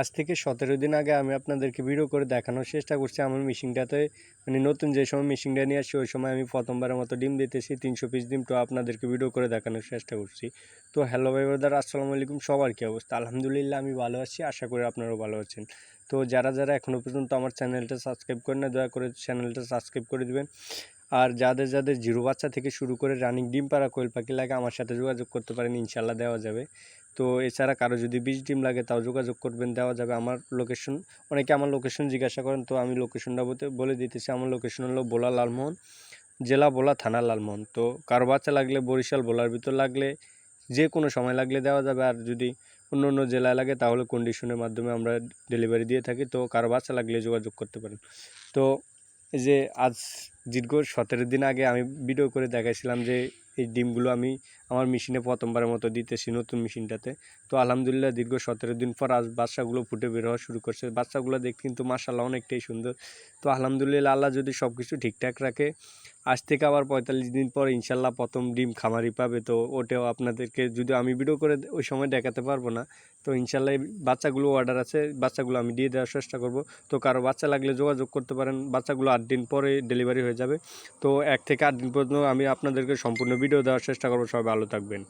আজ থেকে সতেরো দিন আগে আমি আপনাদেরকে ভিডিও করে দেখানোর চেষ্টা করছি আমার মেশিনটাতে মানে নতুন যে সময় মেশিনটা নিয়ে আসছি, ওই সময় আমি প্রথমবারের মতো ডিম দিতেছি, তিনশো পিস ডিম, তো আপনাদেরকে ভিডিও করে দেখানোর চেষ্টা করছি। তো হ্যালো ভাই ব্রাদার আসসালামু আলাইকুম, সবার কী অবস্থা? আলহামদুলিল্লাহ, আমি ভালো আছি, আশা করি আপনারাও ভালো আছেন। তো যারা যারা এখনও পর্যন্ত আমার চ্যানেলটা সাবস্ক্রাইব করেন না দয়া করে চ্যানেলটা সাবস্ক্রাইব করে দিবেন। আর যাদের যাদের জিরো বাচ্চা থেকে শুরু করে রানিং ডিম পাড়া কোয়েল পাখি লাগে, আমার সাথে যোগাযোগ করতে পারেন ইনশাল্লাহ দেওয়া যাবে। তো এছাড়া কারও যদি বিশ ডিম লাগে তাও যোগাযোগ করবেন, দেওয়া যাবে আমার লোকেশন অনেকে আমার লোকেশন জিজ্ঞাসা করেন, তো আমি লোকেশনটা বলতে, বলে দিতেছি। আমার লোকেশন হলো বোলা লালমোহন, জেলা বোলা থানা লালমোহন। তো কারও বাচ্চা লাগলে বরিশাল বোলার ভিতর লাগলে যে কোনো সময় লাগলে দেওয়া যাবে। আর যদি অন্য অন্য জেলায় লাগে তাহলে কন্ডিশনের মাধ্যমে আমরা ডেলিভারি দিয়ে থাকি। তো কারও বাচ্চা লাগলে যোগাযোগ করতে পারেন। তো এই যে আজ, দীর্ঘ সতেরো দিন আগে আমি ভিডিও করে দেখাইছিলাম যে এই ডিমগুলো আমি আমার মেশিনে প্রথমবারের মতো দিতেছি নতুন মেশিনটাতে। তো আলহামদুলিল্লাহ দীর্ঘ সতেরো দিন পর আজ বাচ্চাগুলো ফুটে বের হওয়া শুরু করছে। বাচ্চাগুলো দেখতে কিন্তু মাসাল্লাহ অনেকটাই সুন্দর। তো আলহামদুলিল্লাহ আল্লাহ যদি সব কিছু ঠিকঠাক রাখে আজ থেকে আবার পঁয়তাল্লিশ দিন পর ইনশাল্লাহ প্রথম ডিম খামারি পাবে। তো ওটাও আপনাদেরকে যদি আমি ভিডিও করে ওই সময় দেখাতে পারব না, তো ইনশাল্লাহ বাচ্চাগুলো অর্ডার আছে, বাচ্চাগুলো আমি দিয়ে দেওয়ার চেষ্টা করব। তো কারও বাচ্চা লাগলে যোগাযোগ করতে পারেন, বাচ্চাগুলো আট দিন পরে ডেলিভারি হয়ে যাবে। তো এক থেকে আট দিন পর্যন্ত আমি আপনাদেরকে সম্পূর্ণ ভিডিও দেওয়ার চেষ্টা করব। সবাই ভালো থাকবেন।